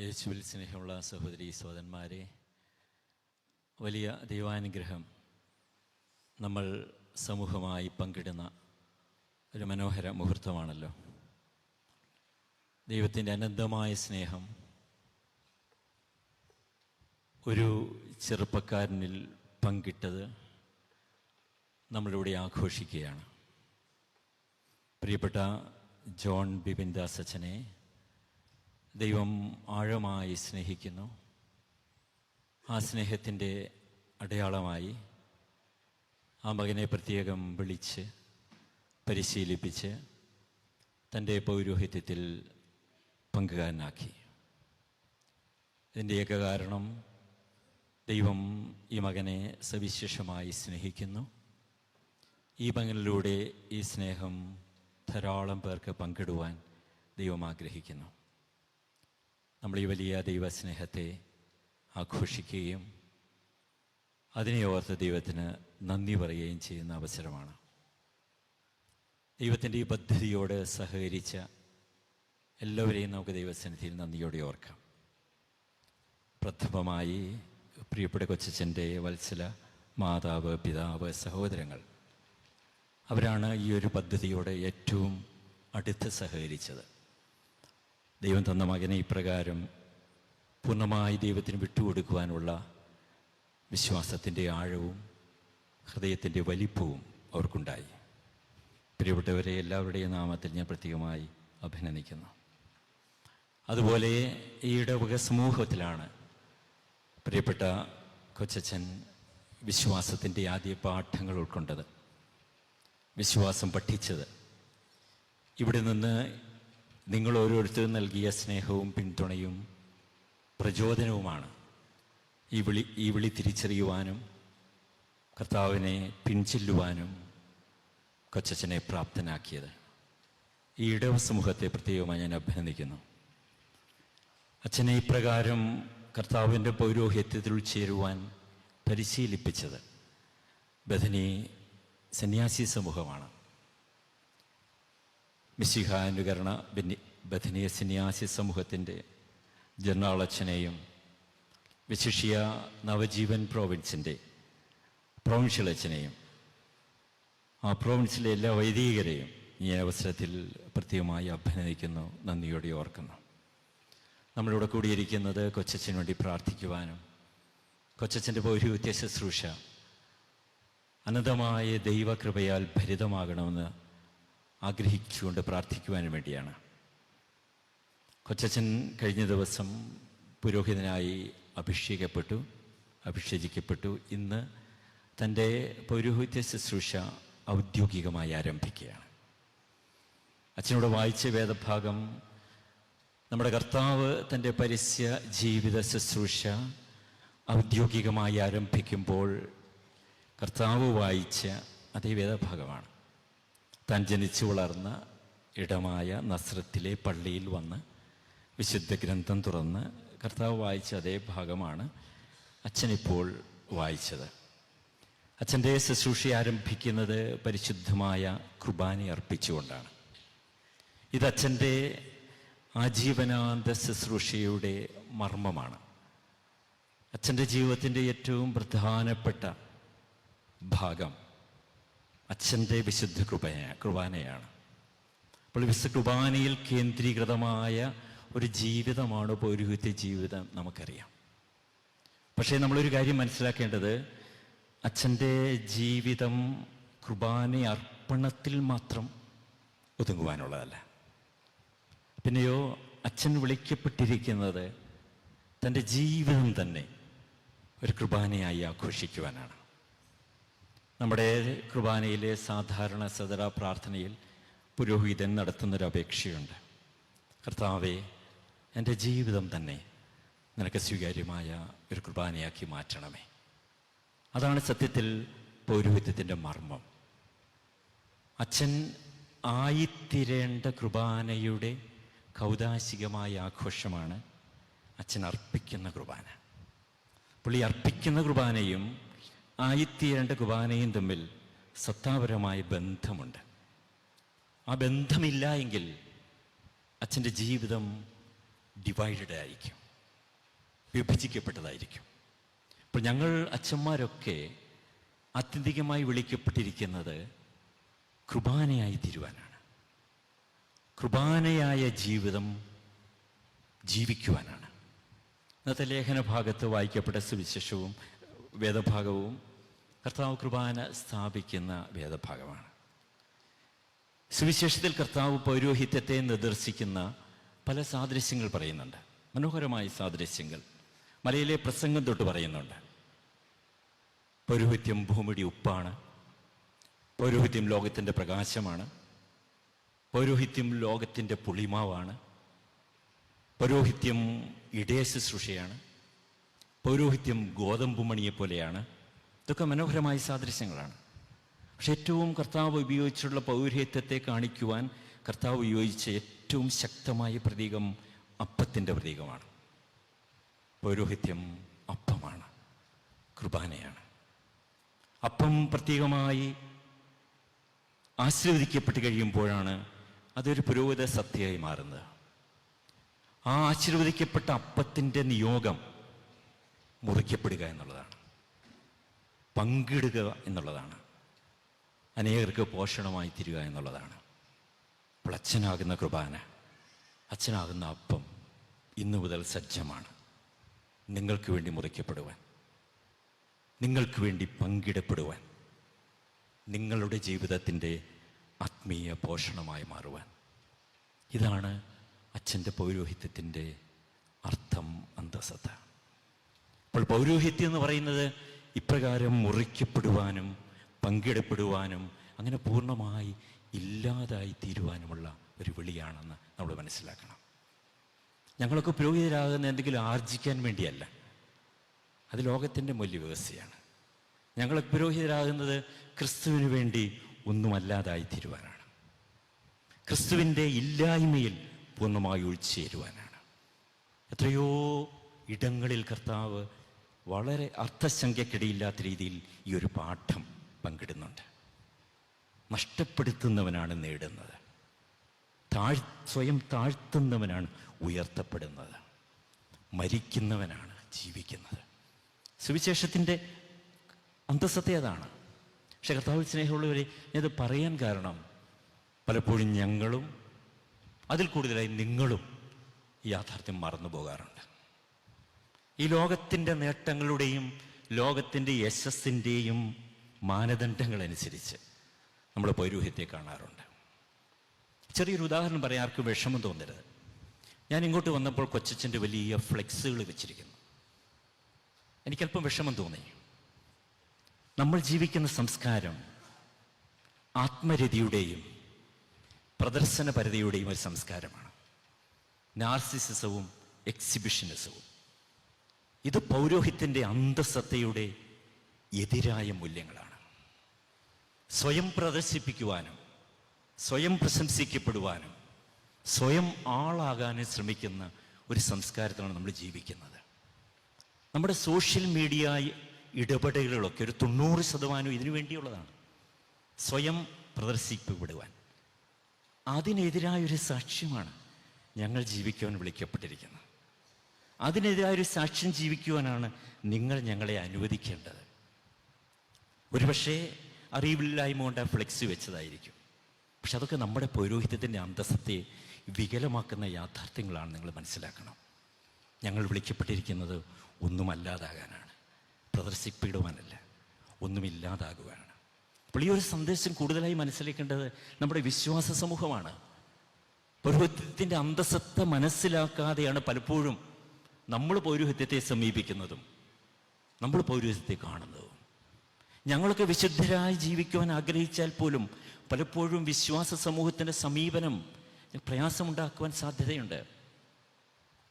യേശുവിൽ സ്നേഹമുള്ള സഹോദരി സഹോദരന്മാരെ വലിയ ദൈവാനുഗ്രഹം നമ്മൾ സമൂഹമായി പങ്കിടുന്ന ഒരു മനോഹര മുഹൂർത്തമാണല്ലോ. ദൈവത്തിന്റെ അനന്തമായ സ്നേഹം ഒരു ചെറുപ്പക്കാരനിൽ പങ്കിട്ടത് നമ്മളിവിടെ ആഘോഷിക്കുകയാണ്. പ്രിയപ്പെട്ട ജോൺ ബിപിൻ ദാസ് അച്ഛനെ ദൈവം ആഴമായി സ്നേഹിക്കുന്നു. ആ സ്നേഹത്തിന്റെ അടയാളമായി ആ മകനെ പ്രത്യേകം വിളിച്ച് പരിശീലിപ്പിച്ച് തന്റെ പൗരോഹിത്യത്തിൽ പങ്കുകാരനാക്കി. ഇതിന്റെയൊക്കെ കാരണം ദൈവം ഈ മകനെ സവിശേഷമായി സ്നേഹിക്കുന്നു. ഈ മകനിലൂടെ ഈ സ്നേഹം ധാരാളം പേർക്ക് പങ്കിടുവാൻ ദൈവം ആഗ്രഹിക്കുന്നു. നമ്മൾ ഈ വലിയ ദൈവസ്നേഹത്തെ ആഘോഷിക്കുകയും അതിനെ ഓർത്ത് ദൈവത്തിന് നന്ദി പറയുകയും ചെയ്യുന്ന അവസരമാണ്. ദൈവത്തിന്റെ ഈ പദ്ധതിയോട് സഹകരിച്ച എല്ലാവരെയും നമുക്ക് ദൈവസന്നിധിയിൽ നന്ദിയോടെ ഓർക്കാം. പ്രഥമമായി പ്രിയപ്പെട്ട കൊച്ചച്ഛന്റെ വത്സല മാതാവ് പിതാവ് സഹോദരങ്ങൾ അവരാണ് ഈ ഒരു പദ്ധതിയോടെ ഏറ്റവും അടുത്ത് സഹകരിച്ചത്. ദൈവം തന്ന മകനെ ഇപ്രകാരം പൂർണമായി ദൈവത്തിന് വിട്ടുകൊടുക്കുവാനുള്ള വിശ്വാസത്തിന്റെ ആഴവും ഹൃദയത്തിന്റെ വലിപ്പവും അവർക്കുണ്ടായി. പ്രിയപ്പെട്ടവരെ എല്ലാവരുടെയും നാമത്തിൽ ഞാൻ പ്രത്യേകമായി അഭിനന്ദിക്കുന്നു. അതുപോലെ ഈ ഇടവക സമൂഹത്തിലാണ് പ്രിയപ്പെട്ട കൊച്ചച്ഛൻ വിശ്വാസത്തിന്റെ ആദ്യ പാഠങ്ങൾ ഉൾക്കൊണ്ടത് വിശ്വാസം പഠിച്ചത്. ഇവിടെ നിന്ന് നിങ്ങൾ ഓരോരുത്തരും നൽകിയ സ്നേഹവും പിന്തുണയും പ്രചോദനവുമാണ്. ഈ വിളി ഈ വിളി തിരിച്ചറിയുവാനും കർത്താവിനെ പിൻചെല്ലുവാനും കൊച്ചനെ പ്രാപ്തനാക്കിയത്. ഈ ഇടവ സമൂഹത്തെ പ്രത്യേകമായി ഞാൻ അഭിനന്ദിക്കുന്നു. അച്ഛനെ ഇപ്രകാരം കർത്താവിന്റെ പൗരോഹിത്യത്തിൽ ചേരുവാൻ പരിശീലിപ്പിച്ചത് ബഥനി സന്യാസി സമൂഹമാണ്. മിശിഹാനുകരണ ബഥനീയ സന്യാസി സമൂഹത്തിന്റെ ജനറൽ അച്ഛനെയും വിശിഷ്യ നവജീവൻ പ്രോവിൻസിന്റെ പ്രൊവിൻഷ്യൽ അച്ഛനെയും ആ പ്രോവിൻസിലെ എല്ലാ വൈദികരെയും ഈ അവസരത്തിൽ പ്രത്യേകമായി അഭിനന്ദിക്കുന്നു നന്ദിയോടെ ഓർക്കുന്നു. നമ്മളിവിടെ കൂടിയിരിക്കുന്നത് കൊച്ചച്ഛന് വേണ്ടി പ്രാർത്ഥിക്കുവാനും കൊച്ചച്ഛന്റെ പൗരോഹിത്യ ശുശ്രൂഷ അനന്തമായ ദൈവകൃപയാൽ ഭരിതമാകണമെന്ന് ആഗ്രഹിച്ചുകൊണ്ട് പ്രാർത്ഥിക്കുവാനും വേണ്ടിയാണ്. കൊച്ചച്ഛൻ കഴിഞ്ഞ ദിവസം പുരോഹിതനായി അഭിഷേകപ്പെട്ടു അഭിഷേചിക്കപ്പെട്ടു ഇന്ന് തന്റെ പൗരോഹിത്യ ശുശ്രൂഷ ഔദ്യോഗികമായി ആരംഭിക്കുകയാണ്. അച്ഛനോട് വായിച്ച വേദഭാഗം നമ്മുടെ കർത്താവ് തന്റെ പരസ്യ ജീവിത ശുശ്രൂഷ ഔദ്യോഗികമായി ആരംഭിക്കുമ്പോൾ കർത്താവ് വായിച്ച അതേ വേദഭാഗമാണ്. താൻ ജനിച്ചു വളർന്ന ഇടമായ നസ്രത്തിലെ പള്ളിയിൽ വന്ന് വിശുദ്ധ ഗ്രന്ഥം തുറന്ന് കർത്താവ് വായിച്ച അതേ ഭാഗമാണ് അച്ഛനിപ്പോൾ വായിച്ചത്. അച്ഛന്റെ ശുശ്രൂഷ ആരംഭിക്കുന്നത് പരിശുദ്ധമായ കുർബാന അർപ്പിച്ചുകൊണ്ടാണ്. ഇത് അച്ഛന്റെ ആജീവനാന്ത ശുശ്രൂഷയുടെ മർമ്മമാണ്. അച്ഛന്റെ ജീവിതത്തിന്റെ ഏറ്റവും പ്രധാനപ്പെട്ട ഭാഗം അച്ഛന്റെ വിശുദ്ധ കൃപയ കുർബാനയാണ്. അപ്പോൾ വിശുദ്ധ കുർബാനയിൽ കേന്ദ്രീകൃതമായ ഒരു ജീവിതമാണ് പൗരോഹിത്യ ജീവിതം നമുക്കറിയാം. പക്ഷേ നമ്മളൊരു കാര്യം മനസ്സിലാക്കേണ്ടത് അച്ഛന്റെ ജീവിതം കുർബാന അർപ്പണത്തിൽ മാത്രം ഒതുങ്ങുവാനുള്ളതല്ല. പിന്നെയോ അച്ഛൻ വിളിക്കപ്പെട്ടിരിക്കുന്നത് തന്റെ ജീവിതം തന്നെ ഒരു കുർബാനയായി ആഘോഷിക്കുവാനാണ്. നമ്മുടെ കുർബാനയിലെ സാധാരണ സദരാ പ്രാർത്ഥനയിൽ പുരോഹിതൻ നടത്തുന്നൊരു അപേക്ഷയുണ്ട് കർത്താവെ എന്റെ ജീവിതം തന്നെ നിനക്ക് സ്വീകാര്യമായ ഒരു കുർബാനയാക്കി മാറ്റണമേ. അതാണ് സത്യത്തിൽ പൗരോഹിത്യത്തിന്റെ മർമ്മം. അച്ഛൻ ആയിത്തിരേണ്ട കുർബാനയുടെ കൗതാശികമായ ആഘോഷമാണ് അച്ഛൻ അർപ്പിക്കുന്ന കുർബാന. പുള്ളി അർപ്പിക്കുന്ന കുർബാനയും ആയിത്തീരേണ്ട കുർബാനയും തമ്മിൽ സത്താപരമായ ബന്ധമുണ്ട്. ആ ബന്ധമില്ല എങ്കിൽ അച്ഛന്റെ ജീവിതം ഡിവൈഡഡ് ആയിരിക്കും. വിഭജിക്കപ്പെട്ടതായിരിക്കും. അപ്പോൾ ഞങ്ങൾ അച്ഛന്മാരൊക്കെ ആത്യന്തികമായി വിളിക്കപ്പെട്ടിരിക്കുന്നത് കുർബാനയായി തീരുവാനാണ്. കുർബാനയായ ജീവിതം ജീവിക്കുവാനാണ്. ഇന്നത്തെ ലേഖന ഭാഗത്ത് വായിക്കപ്പെട്ട സുവിശേഷവും വേദഭാഗവും കർത്താവ് കുർബാന സ്ഥാപിക്കുന്ന വേദഭാഗമാണ്. സുവിശേഷത്തിൽ കർത്താവ് പൗരോഹിത്യത്തെ നിർദർശിക്കുന്ന പല സാദൃശ്യങ്ങൾ പറയുന്നുണ്ട്. മനോഹരമായ സാദൃശ്യങ്ങൾ. മലയിലെ പ്രസംഗം തൊട്ട് പറയുന്നുണ്ട്. പൗരോഹിത്യം ഭൂമിയുടെ ഉപ്പാണ്. പൗരോഹിത്യം ലോകത്തിന്റെ പ്രകാശമാണ്. പൗരോഹിത്യം ലോകത്തിന്റെ പുളിമാവാണ്. പൗരോഹിത്യം ഇടയ ശുശ്രൂഷയാണ് പൗരോഹിത്യം ഗോതമ്പ് മണിയെ പോലെയാണ്. ഇതൊക്കെ മനോഹരമായ സാദൃശ്യങ്ങളാണ്. പക്ഷെ ഏറ്റവും കർത്താവ് ഉപയോഗിച്ചുള്ള പൗരോഹിത്യത്തെ കാണിക്കുവാൻ കർത്താവ് ഉപയോഗിച്ച ഏറ്റവും ശക്തമായ പ്രതീകം അപ്പത്തിന്റെ പ്രതീകമാണ്. പൗരോഹിത്യം അപ്പമാണ്. കുർബാനയാണ്. അപ്പം പ്രത്യേകമായി ആശീർവദിക്കപ്പെട്ട് കഴിയുമ്പോഴാണ് അതൊരു പുരോഗത സത്യമായി മാറുന്നത്. ആ ആശീർവദിക്കപ്പെട്ട അപ്പത്തിന്റെ നിയോഗം മുറിക്കപ്പെടുക എന്നുള്ളതാണ്. പങ്കിടുക എന്നുള്ളതാണ്. അനേകർക്ക് പോഷണമായി തീരുക എന്നുള്ളതാണ്. അപ്പോൾ അച്ഛനാകുന്ന കുർബാന അച്ഛനാകുന്ന അപ്പം ഇന്നു മുതൽ സജ്ജമാണ്. നിങ്ങൾക്ക് വേണ്ടി മുറിക്കപ്പെടുവാൻ നിങ്ങൾക്ക് വേണ്ടി പങ്കിടപ്പെടുവാൻ നിങ്ങളുടെ ജീവിതത്തിന്റെ ആത്മീയ പോഷണമായി മാറുവാൻ. ഇതാണ് അച്ഛന്റെ പൗരോഹിത്യത്തിന്റെ അർത്ഥം അന്തസത്ത അപ്പോൾ പൗരോഹിത്യം എന്ന് പറയുന്നത് ഇപ്രകാരം മുറിക്കപ്പെടുവാനും പങ്കിടപ്പെടുവാനും അങ്ങനെ പൂർണമായി ഇല്ലാതായി തീരുവാനുമുള്ള ഒരു വിളിയാണെന്ന് നമ്മൾ മനസ്സിലാക്കണം. ഞങ്ങളൊക്കെ പുരോഹിതരാകുന്ന എന്തെങ്കിലും ആർജിക്കാൻ വേണ്ടിയല്ല. അത് ലോകത്തിന്റെ മൂല്യവ്യവസ്ഥയാണ്. ഞങ്ങൾ പുരോഹിതരാകുന്നത് ക്രിസ്തുവിന് വേണ്ടി ഒന്നുമല്ലാതായി തീരുവാനാണ്. ക്രിസ്തുവിന്റെ ഇല്ലായ്മയിൽ പൂർണമായി ഒഴിച്ചേരുവാനാണ്. എത്രയോ ഇടങ്ങളിൽ കർത്താവ് വളരെ അർത്ഥസംഖ്യക്കിടയില്ലാത്ത രീതിയിൽ ഈ ഒരു പാഠം പങ്കിടുന്നുണ്ട്. നഷ്ടപ്പെടുത്തുന്നവനാണ് നേടുന്നത്. താഴ് സ്വയം താഴ്ത്തുന്നവനാണ് ഉയർത്തപ്പെടുന്നത്. മരിക്കുന്നവനാണ് ജീവിക്കുന്നത്. സുവിശേഷത്തിന്റെ അന്തസ്സത്തെ അതാണ്. പക്ഷെ കർത്താവ് സ്നേഹമുള്ളവരെ ഞാനത് പറയാൻ കാരണം പലപ്പോഴും ഞങ്ങളും അതിൽ കൂടുതലായി നിങ്ങളും ഈ യാഥാർത്ഥ്യം മറന്നു പോകാറുണ്ട്. ഈ ലോകത്തിന്റെ നേട്ടങ്ങളുടെയും ലോകത്തിന്റെ യശസ്സിന്റെയും മാനദണ്ഡങ്ങളനുസരിച്ച് നമ്മൾ പൗരോഹിത്യത്തെ കാണാറുണ്ട്. ചെറിയൊരു ഉദാഹരണം പറയാൻ ആർക്കും വിഷമം തോന്നരുത്. ഞാൻ ഇങ്ങോട്ട് വന്നപ്പോൾ കൊച്ചച്ഛന്റെ വലിയ ഫ്ലെക്സുകൾ വെച്ചിരിക്കുന്നു. എനിക്കല്പം വിഷമം തോന്നി. നമ്മൾ ജീവിക്കുന്ന സംസ്കാരം ആത്മരതിയുടെയും പ്രദർശനപരതയുടെയും ഒരു സംസ്കാരമാണ്. നാർസിസിസവും എക്സിബിഷനിസവും. ഇത് പൗരോഹിത്യന്റെ അന്തസത്തയുടെ എതിരായ മൂല്യങ്ങളാണ്. സ്വയം പ്രദർശിപ്പിക്കുവാനും സ്വയം പ്രശംസിക്കപ്പെടുവാനും സ്വയം ആളാകാനും ശ്രമിക്കുന്ന ഒരു സംസ്കാരത്തിലാണ് നമ്മൾ ജീവിക്കുന്നത്. നമ്മുടെ സോഷ്യൽ മീഡിയ ഇടപെടലുകളൊക്കെ ഒരു തൊണ്ണൂറ് ശതമാനവും ഇതിനു വേണ്ടിയുള്ളതാണ്. സ്വയം പ്രദർശിക്കപ്പെടുവാൻ അതിനെതിരായൊരു സാക്ഷ്യമാണ് ഞങ്ങൾ ജീവിക്കുവാൻ വിളിക്കപ്പെട്ടിരിക്കുന്നത്. അതിനെതിരായൊരു സാക്ഷ്യം ജീവിക്കുവാനാണ് നിങ്ങൾ ഞങ്ങളെ അനുവദിക്കേണ്ടത്. ഒരുപക്ഷേ അറിവില്ലായ്മ കൊണ്ട് ആ ഫ്ലെക്സ് വെച്ചതായിരിക്കും. പക്ഷെ അതൊക്കെ നമ്മുടെ പൗരോഹിത്യത്തിന്റെ അന്തസ്സത്തെ വികലമാക്കുന്ന യാഥാർത്ഥ്യങ്ങളാണ് നിങ്ങൾ മനസ്സിലാക്കണം. ഞങ്ങൾ വിളിക്കപ്പെട്ടിരിക്കുന്നത് ഒന്നുമല്ലാതാകാനാണ്. പ്രദർശിപ്പിടുവാനല്ല ഒന്നുമില്ലാതാകുവാനാണ്. അപ്പോൾ ഈ ഒരു സന്ദേശം കൂടുതലായി മനസ്സിലാക്കേണ്ടത് നമ്മുടെ വിശ്വാസ സമൂഹമാണ്. പൗരോഹിത്യത്തിന്റെ അന്തസ്സത്തെ മനസ്സിലാക്കാതെയാണ് പലപ്പോഴും നമ്മൾ പൗരോഹിത്യത്തെ സമീപിക്കുന്നതും. നമ്മൾ പൗരോഹിത്യത്തെ കാണുന്നതും. ഞങ്ങളൊക്കെ വിശുദ്ധരായി ജീവിക്കുവാൻ ആഗ്രഹിച്ചാൽ പോലും പലപ്പോഴും വിശ്വാസ സമൂഹത്തിന്റെ സമീപനം പ്രയാസമുണ്ടാക്കുവാൻ സാധ്യതയുണ്ട്.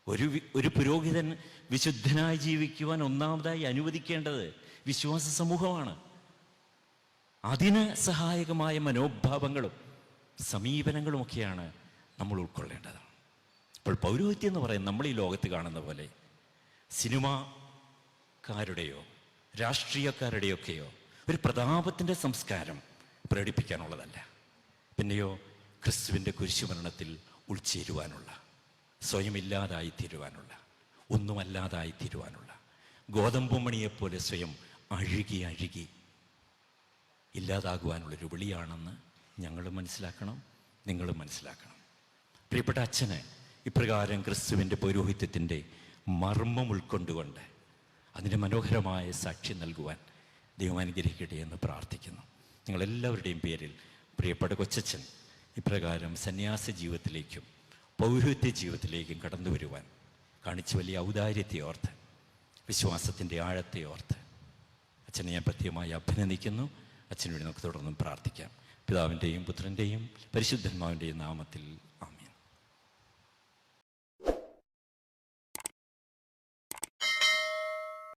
ഒരു ഒരു പുരോഹിതൻ വിശുദ്ധനായി ജീവിക്കുവാൻ ഒന്നാമതായി അനുവദിക്കേണ്ടത് വിശ്വാസ സമൂഹമാണ്. അതിന് സഹായകമായ മനോഭാവങ്ങളും സമീപനങ്ങളുമൊക്കെയാണ് നമ്മൾ ഉൾക്കൊള്ളേണ്ടത്. അപ്പോൾ പൗരോഹിത്യം എന്ന് പറയുന്നത് നമ്മൾ ഈ ലോകത്ത് കാണുന്ന പോലെ സിനിമാക്കാരുടെയോ രാഷ്ട്രീയക്കാരുടെയൊക്കെയോ ഒരു പ്രതാപത്തിന്റെ സംസ്കാരം പ്രകടിപ്പിക്കാനുള്ളതല്ല. പിന്നെയോ ക്രിസ്തുവിന്റെ കുരിശുമരണത്തിൽ ഉൾച്ചേരുവാനുള്ള സ്വയമില്ലാതായി തീരുവാനുള്ള ഒന്നുമല്ലാതായി തീരുവാനുള്ള ഗോതമ്പുമണിയെപ്പോലെ സ്വയം അഴുകി അഴുകി ഇല്ലാതാകുവാനുള്ളൊരു വിളിയാണെന്ന് ഞങ്ങളും മനസ്സിലാക്കണം നിങ്ങളും മനസ്സിലാക്കണം. പ്രിയപ്പെട്ട അച്ഛന് ഇപ്രകാരം ക്രിസ്തുവിന്റെ പൗരോഹിത്യത്തിന്റെ മർമ്മം ഉൾക്കൊണ്ടുകൊണ്ട് അതിന്റെ മനോഹരമായ സാക്ഷ്യം നൽകുവാൻ ദൈവം അനുഗ്രഹിക്കട്ടെ എന്ന് പ്രാർത്ഥിക്കുന്നു. നിങ്ങളെല്ലാവരുടെയും പേരിൽ പ്രിയപ്പെട്ട കൊച്ചച്ഛൻ ഇപ്രകാരം സന്യാസ ജീവിതത്തിലേക്കും പൗരോഹിത്യ ജീവിതത്തിലേക്കും കടന്നു വരുവാൻ കാണിച്ച വലിയ ഔദാര്യത്തെ ഓർത്ത് വിശ്വാസത്തിന്റെ ആഴത്തെ ഓർത്ത് അച്ഛനെ ഞാൻ പ്രത്യേകമായി അഭിനന്ദിക്കുന്നു. അച്ഛനോട് നമുക്ക് തുടർന്നും പ്രാർത്ഥിക്കാം. പിതാവിന്റെയും പുത്രന്റെയും പരിശുദ്ധന്മാവിന്റെയും നാമത്തിൽ ആമേൻ.